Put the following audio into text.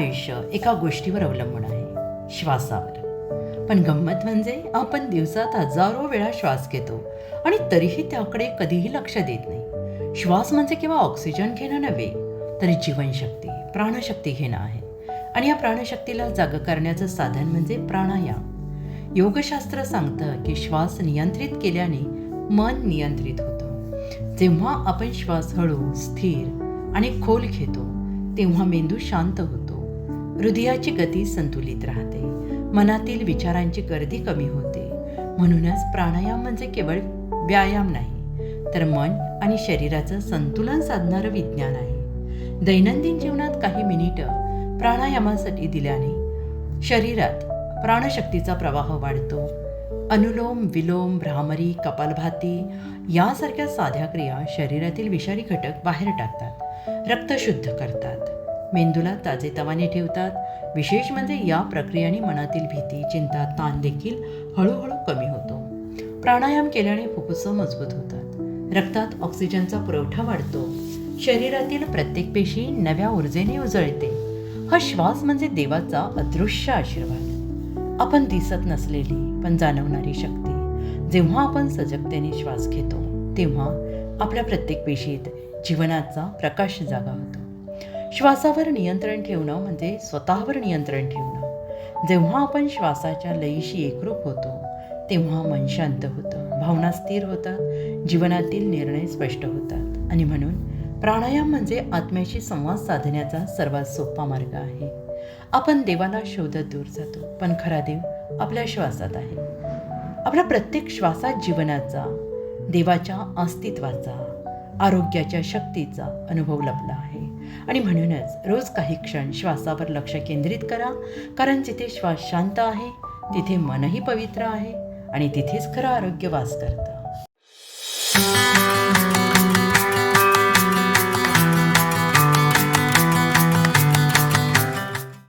आयुष्य एका गोष्टीवर अवलंबून आहे श्वासावर. पण गंमत म्हणजे आपण दिवसात हजारो वेळा श्वास घेतो आणि तरीही त्याकडे कधीही लक्ष देत नाही. श्वास म्हणजे केवळ ऑक्सिजन घेणं नव्हे तर जीवनशक्ती प्राणशक्ती घेणं आहे. आणि या प्राणशक्तीला जाग करण्याचं साधन म्हणजे प्राणायाम. योगशास्त्र सांगतं की श्वास नियंत्रित केल्याने मन नियंत्रित होतं. जेव्हा आपण श्वास हळू स्थिर आणि खोल घेतो तेव्हा मेंदू शांत होतो. हृदयाची गती संतुलित राहते. मनातील विचारांची गर्दी कमी होते. म्हणूनच प्राणायाम म्हणजे केवळ व्यायाम नाही तर मन आणि शरीराचं संतुलन साधणारं विज्ञान आहे. दैनंदिन जीवनात काही मिनिटं प्राणायामासाठी दिल्याने शरीरात प्राणशक्तीचा प्रवाह वाढतो. अनुलोम विलोम भ्रामरी कपालभाती यासारख्या साध्या क्रिया शरीरातील विषारी घटक बाहेर टाकतात. रक्त शुद्ध करतात. मेंदूला ताजेतवाने ठेवतात. विशेष म्हणजे या प्रक्रियेने मनातील भीती चिंता ताण देखील हळूहळू कमी होतो. प्राणायाम केल्याने फुफ्फुसं मजबूत होतात. रक्तात ऑक्सिजनचा पुरवठा वाढतो. शरीरातील प्रत्येक पेशी नव्या ऊर्जेने उजळते. हा श्वास म्हणजे देवाचा अदृश्य आशीर्वाद. आपण दिसत नसलेली पण जाणवणारी शक्ती. जेव्हा आपण सजगतेने श्वास घेतो तेव्हा आपल्या प्रत्येक पेशीत जीवनाचा प्रकाश जागा होतो. श्वासावर नियंत्रण ठेवणं म्हणजे स्वतःवर नियंत्रण ठेवणं. जेव्हा आपण श्वासाच्या लयीशी एकरूप होतो तेव्हा मन शांत होतं भावना स्थिर होतात जीवनातील निर्णय स्पष्ट होतात. आणि म्हणून प्राणायाम म्हणजे आत्म्याशी संवाद साधण्याचा सर्वात सोपा मार्ग आहे. आपण देवाला शोधत दूर जातो पण खरा देव आपल्या श्वासात आहे. आपल्या प्रत्येक श्वासात जीवनाचा देवाच्या अस्तित्वाचा आरोग्याच्या शक्तीचा अनुभव लपला आहे. आणि म्हणूनच रोज काही क्षण श्वासावर लक्ष केंद्रित करा कारण जिथे श्वास शांत आहे तिथे मनही पवित्र आहे आणि तिथेच खरं आरोग्य वास करतं.